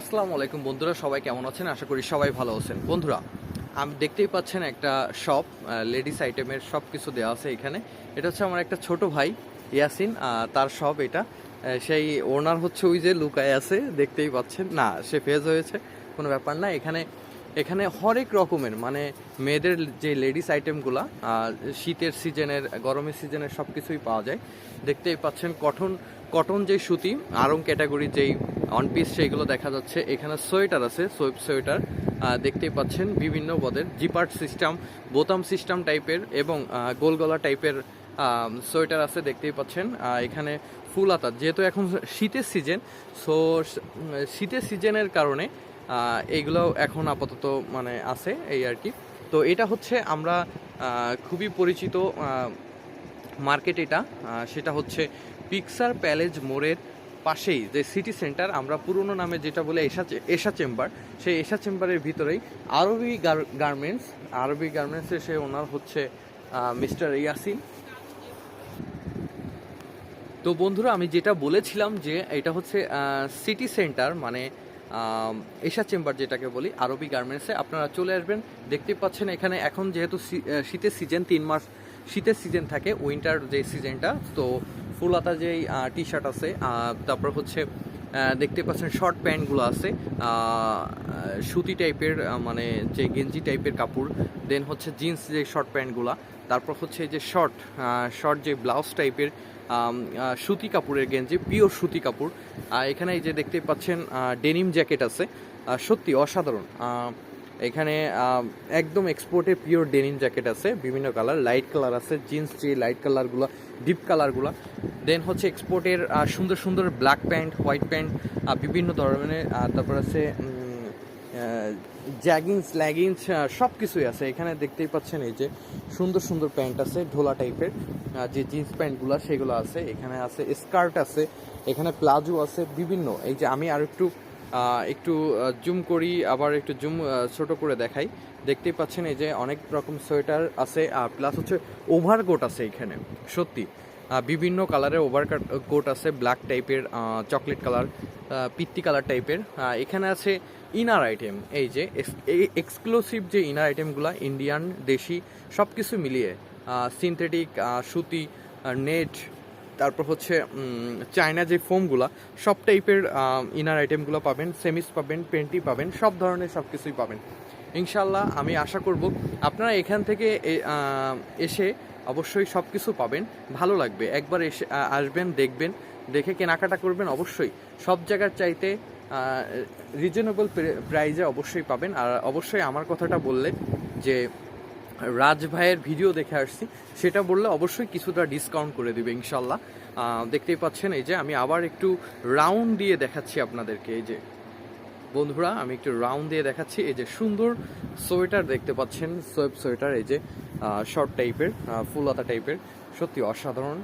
আসসালামু আলাইকুম বন্ধুরা, সবাই কেমন আছেন? আশা করি সবাই ভালো আছেন। বন্ধুরা, আমি, দেখতেই পাচ্ছেন একটা শপ লেডিস আইটেমের সব কিছু দেওয়া আছে এখানে। এটা হচ্ছে আমার একটা ছোট ভাই, ইয়াসিন তার শপ এটা। সেই ওনার হচ্ছে ওই যে লুকায় আছে, দেখতেই পাচ্ছেন। না, সে ফেজ হয়েছে, কোনো ব্যাপার না। এখানে এখানে হরেক রকমের মানে মেয়েদের যে লেডিস আইটেমগুলো শীতের সিজনের গরমের সিজনের সব কিছুই পাওয়া যায়। দেখতেই পাচ্ছেন কটন কটন যে সুতি আরং ক্যাটাগরি যেই অন পিস সেইগুলো দেখা যাচ্ছে। এখানে সোয়েটার আছে সোয়েব সোয়েটার। দেখতেই পাচ্ছেন বিভিন্ন পদের জিপার্ট সিস্টেম বোতাম সিস্টেম টাইপের এবং গোলগলা টাইপের সোয়েটার আছে, দেখতেই পাচ্ছেন। এখানে ফুল আতা, যেহেতু এখন শীতের সিজন সো শীতের সিজনের কারণে এইগুলো এখন আপাতত মানে আছে এই আর কি। তো এটা হচ্ছে আমরা খুবই পরিচিত মার্কেট এটা। সেটা হচ্ছে পিকসার প্যালেজ মোড়ের পাশেই যে সিটি সেন্টার আমরা পুরনো নামে যেটা বলে চে- এশা চেম্বার সেই এশা চেম্বারের ভিতরেই আরবি গার্মেন্টস আরবি গার্মেন্টসে সে ওনার হচ্ছে মিস্টার ইয়াসিন। তো বন্ধুরা, আমি যেটা বলেছিলাম যে এটা হচ্ছে সিটি সেন্টার মানে এশা চেম্বার যেটাকে বলি, আরবি গার্মেন্টসে আপনারা চলে আসবেন, দেখতে পাচ্ছেন এখানে এখন যেহেতু শীতের সিজন তিন মাস শীতের সিজন থাকে উইন্টার যে সিজনটা তো ফুলাতা যেই টি শার্ট আছে তারপর হচ্ছে দেখতে পাচ্ছেন শর্ট প্যান্টগুলো আছে সুতি টাইপের মানে যে গেঞ্জি টাইপের কাপড় দেন হচ্ছে জিন্স যে শর্ট প্যান্টগুলা তারপর হচ্ছে যে শর্ট শর্ট যে ব্লাউজ টাইপের সুতি কাপড়ের গেঞ্জি পিওর সুতি কাপড় এখানে যে দেখতে পাচ্ছেন ডেনিম জ্যাকেট আছে সত্যি অসাধারণ এখানে একদম এক্সপোর্টের পিওর ডেনিম জ্যাকেট আছে, বিভিন্ন কালার লাইট কালার আছে জিন্স যে লাইট কালারগুলো ডিপ কালারগুলো দেন হচ্ছে এক্সপোর্টের সুন্দর সুন্দর ব্ল্যাক প্যান্ট হোয়াইট প্যান্ট বিভিন্ন ধরনের তারপর আছে জ্যাগিংস ল্যাগিংস সব কিছুই আছে। এখানে দেখতেই পাচ্ছেন এই যে সুন্দর সুন্দর প্যান্ট আছে, ঢোলা টাইপের যে জিন্স প্যান্টগুলো সেগুলো আছে। এখানে আছে স্কার্ট আছে, এখানে প্লাজো আছে, বিভিন্ন। এই যে আমি আর একটু একটু জুম করি, আবার একটু জুম ছোট করে দেখাই। দেখতেই পাচ্ছেন এই যে অনেক রকম সোয়েটার আছে প্লাস হচ্ছে ওভারকোট আছে এখানে, সত্যি। বিভিন্ন কালারের ওভার কোট আছে ব্ল্যাক টাইপের চকলেট কালার পিত্তি কালার টাইপের এখানে আছে ইনার আইটেম এই যে এক্সক্লুসিভ যে ইনার আইটেমগুলো ইন্ডিয়ান দেশি সব কিছু মিলিয়ে সিনথেটিক সুতি নেট তারপর হচ্ছে চায়না যে ফোমগুলো, সব টাইপের ইনার আইটেমগুলো পাবেন সেমিস পাবেন পেন্টি পাবেন, সব ধরনের সব কিছুই পাবেন। ইনশাল্লাহ আমি আশা করব আপনারা এখান থেকে এসে অবশ্যই সব কিছু পাবেন, ভালো লাগবে। একবার এসে আসবেন, দেখবেন, দেখে কেনাকাটা করবেন, অবশ্যই। সব জায়গার চাইতে রিজনেবল প্রাইজে অবশ্যই পাবেন। আর অবশ্যই আমার কথাটা বললে যে রাজ ভাইয়ের ভিডিও দেখে আসছি। সেটা বললে অবশ্যই কিছুটা ডিসকাউন্ট করে দিবে, ইনশাল্লাহ। দেখতেই পাচ্ছেন, এই যে আমি আবার একটু রাউন্ড দিয়ে দেখাচ্ছি আপনাদেরকে, এই যে। বন্ধুরা, আমি একটু রাউন্ড দিয়ে দেখাচ্ছি, এই যে সুন্দর সোয়েটার দেখতে পাচ্ছেন, সোয়েব সোয়েটার, এই যে শর্ট টাইপের ফুলাতা টাইপের সত্যি অসাধারণ।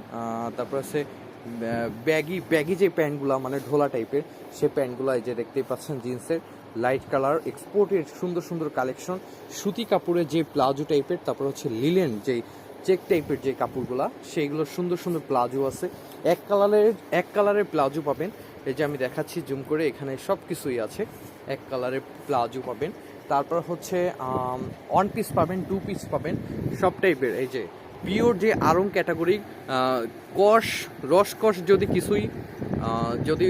তারপর আছে ব্যাগি ব্যাগি যে প্যান্টগুলো মানে ঢোলা টাইপের সে প্যান্টগুলো এই যে দেখতেই পাচ্ছেন জিন্সের লাইট কালার এক্সপোর্টের সুন্দর সুন্দর কালেকশন সুতি কাপড়ের যে প্লাজো টাইপের তারপর হচ্ছে লিলেন যে চেক টাইপের যে কাপড়গুলো সেইগুলো সুন্দর সুন্দর প্লাজো আছে। এক কালারের এক কালারের প্লাজো পাবেন। এই যে আমি দেখাচ্ছি জুম করে, এখানে সব কিছুই আছে। এক কালারের প্লাজো পাবেন। তারপর হচ্ছে ওয়ান পিস পাবেন টু পিস পাবেন, সব টাইপের এই যে পিওর যে আরং ক্যাটাগরি কষ রস কষ যদি কিছুই যদি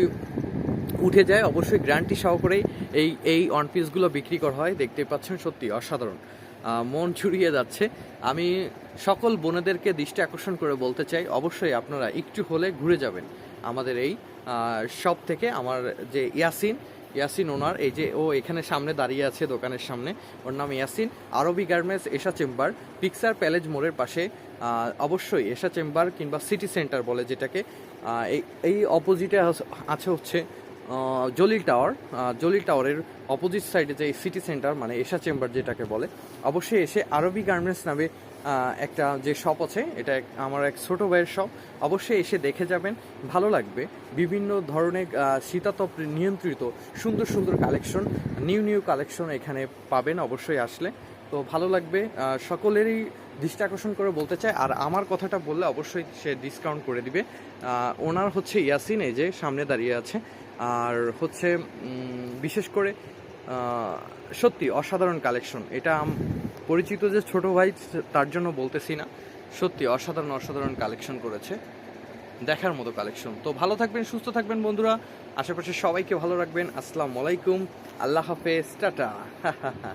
উঠে যায়, অবশ্যই গ্যারান্টি সহকারেই এই এই ওয়ান পিসগুলো বিক্রি করা হয়। দেখতে পাচ্ছেন, সত্যি অসাধারণ। মন ছুড়িয়ে যাচ্ছে। আমি সকল বোনেদেরকে দৃষ্টি আকর্ষণ করে বলতে চাই, অবশ্যই আপনারা একটু হলে ঘুরে যাবেন। আমাদের এই শপ থেকে আমার যে ইয়াসিন ইয়াসিন ওনার, এই যে ও এখানে সামনে দাঁড়িয়ে আছে দোকানের সামনে। ওর নাম ইয়াসিন। আরবি garments Esha chamber, Pixar palace মোড়ের পাশে অবশ্যই এশা চেম্বার কিংবা সিটি সেন্টার বলে যেটাকে এই অপোজিটে আছে হচ্ছে জলিল টাওয়ার। জলিল টাওয়ারের অপোজিট সাইডে যে সিটি সেন্টার মানে এশা চেম্বার যেটাকে বলে, অবশ্যই এসে আরবি গার্মেন্টস নামে একটা যে শপ আছে, এটা আমার এক ছোট ভাইয়ের শপ অবশ্যই এসে দেখে যাবেন, ভালো লাগবে। বিভিন্ন ধরনের শীতাতপ নিয়ন্ত্রিত সুন্দর সুন্দর কালেকশন নিউ নিউ কালেকশন এখানে পাবেন, অবশ্যই আসলে। তো ভালো লাগবে সকলেরই দৃষ্টি আকর্ষণ করে বলতে চাই। আর আমার কথাটা বললে অবশ্যই সে ডিসকাউন্ট করে দিবে। ওনার হচ্ছে ইয়াসিন, এই যে সামনে দাঁড়িয়ে আছে। আর হচ্ছে বিশেষ করে সত্যি অসাধারণ কালেকশন এটা পরিচিত যে ছোট ভাই তার জন্য বলতেছি না। সত্যি অসাধারণ অসাধারণ কালেকশন করেছে। দেখার মতো কালেকশন তো ভালো থাকবেন, সুস্থ থাকবেন বন্ধুরা। আশেপাশে সবাইকে ভালো রাখবেন। আসসালামু আলাইকুম। আল্লাহ হাফেজ। টাটা।